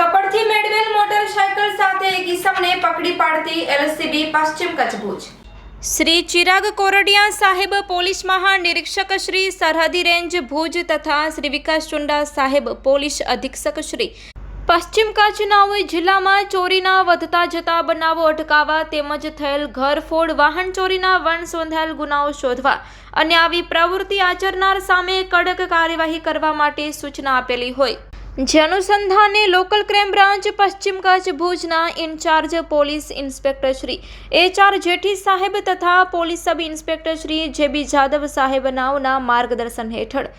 કપડથી મેળવેલ મોટરસાયકલ સાથે એક ઈસમને પકડી પાડતી એલસીબી પશ્ચિમ કચ્છ ભુજ. શ્રી ચિરાગ કોરડિયા સાહેબ પોલીસ મહાનિરીક્ષક શ્રી સરહદી રેન્જ ભુજ તથા શ્રી વિકાસ ચુંડા સાહેબ પોલીસ અધિક્ષક શ્રી. પશ્ચિમ કચ્છના જિલ્લામાં ચોરીના વધતા જતા બનાવો અટકાવવા તેમજ થયેલ ઘરફોડ, વાહન ચોરીના વન સોંધાયેલ ગુનાઓ શોધવા અને આવી પ્રવૃત્તિ આચરનાર સામે કડક કાર્યવાહી કરવા માટે સૂચના આપેલી હોય. જે અનુસંધાને લોકલ ક્રાઇમ બ્રાન્ચ, પશ્ચિમ કચ્છ ભુજના incharge police inspector Shri H R Jethi સાહેબ તથા પોલીસ સબ ઇન્સ્પેક્ટર શ્રી જે બી જાદવ સાહેબ નાવના માર્ગદર્શન હેઠળ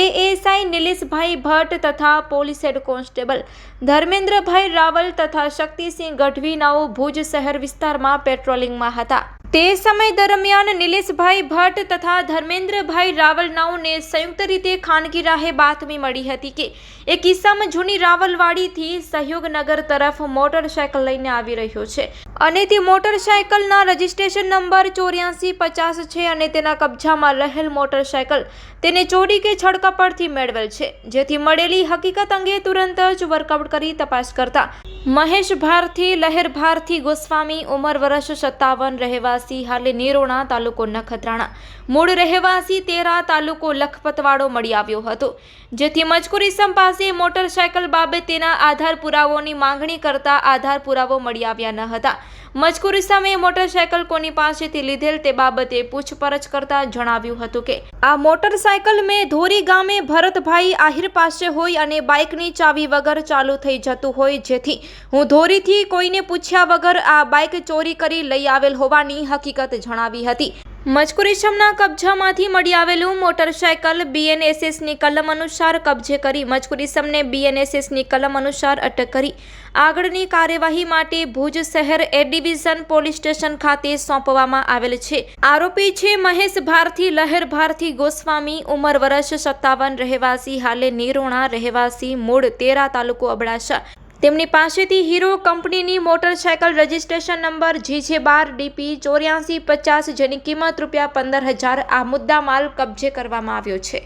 એએસઆઈ નિલેશભાઈ ભટ્ટ તથા police head constable Dharmendrabhai Raval તથા શક્તિસિંહ ગઢવીનાઓ ભુજ શહેર વિસ્તારમાં પેટ્રોલિંગમાં હતા. તે સમય દરમિયાન નિલેશભાઈ ભટ્ટ તથા ધર્મેન્દ્રભાઈ રાવલ નાઉને સંયુક્ત રીતે ખાનગી રાહે બાતમી મળી હતી કે એક કિસ્સામાં જૂની રાવલવાડીથી સહયોગનગર તરફ મોટરસાયકલ લઈને આવી રહ્યો છે અને તે મોટરસાયકલના રજિસ્ટ્રેશન નંબર ચોર્યાસી પચાસ છે અને તેના કબજામાં રહેલ મોટરસાયકલ તેને ચોરી કે છડકપડથી મેળવેલ છે, જેથી મળેલી હકીકત અંગે તુરંત જ વર્કઆઉટ કરી તપાસ કરતા. મહેશ ભારથી લહેર ભારથી ગોસ્વામી ઉંમર વર્ષ સત્તાવન રહેવાસી હાલે નેરોણા તાલુકો નખત્રાણા. મૂળ રહેવાસી તેરા તાલુકો લખપતવાડો મળી આવ્યો હતો. જેથી મજકૂર પાસે મોટરસાયકલ બાબતેના આધાર પુરાવોની માંગણી કરતા આધાર પુરાવો મળી આવ્યા ન હતા. મજકૂર મોટરસાયકલ કોની પાસેથી લીધેલ તે બાબતે પૂછપરછ કરતા જણાવ્યું હતું કે, આ મોટરસાયકલ મેં ધોરી ગામે ભરતભાઈ આહિર પાસે હોય અને બાઇકની ચાવી વગર ચાલુ થઈ જતું હોય જેથી હું ધોરીથી કોઈને પૂછ્યા વગર આ બાઇક ચોરી કરી લઈ આવેલ હોવાની હકીકત જણાવી હતી. મજકુરીશમના કબજામાંથી મળી આવેલું મોટરસાયકલ બીએનએસએસની કલમ અનુસાર કબજે કરી મજકુરીશમને બીએનએસએસની કલમ અનુસાર અટક કરી. આગળની કાર્યવાહી માટે ભુજ શહેર એ ડિવિઝન પોલીસ સ્ટેશન ખાતે સોંપવામાં આવેલ છે. આરોપી છે મહેશ ભારથી, લહેર ભારથી, ગોસ્વામી, ઉંમર વર્ષ સત્તાવન, રહેવાસી, હાલે નિરોણા, રહેવાસી, મૂળ, તેરા તાલુકો અબડાસા. તેમની પાસેથી હીરો કંપનીની મોટરસાયકલ રજિસ્ટ્રેશન નંબર જી બાર ડીપી ચોર્યાસી પચાસ જેની કિંમત રૂપિયા પંદર હજાર આ મુદ્દા માલ કબજે કરવામાં આવ્યો છે.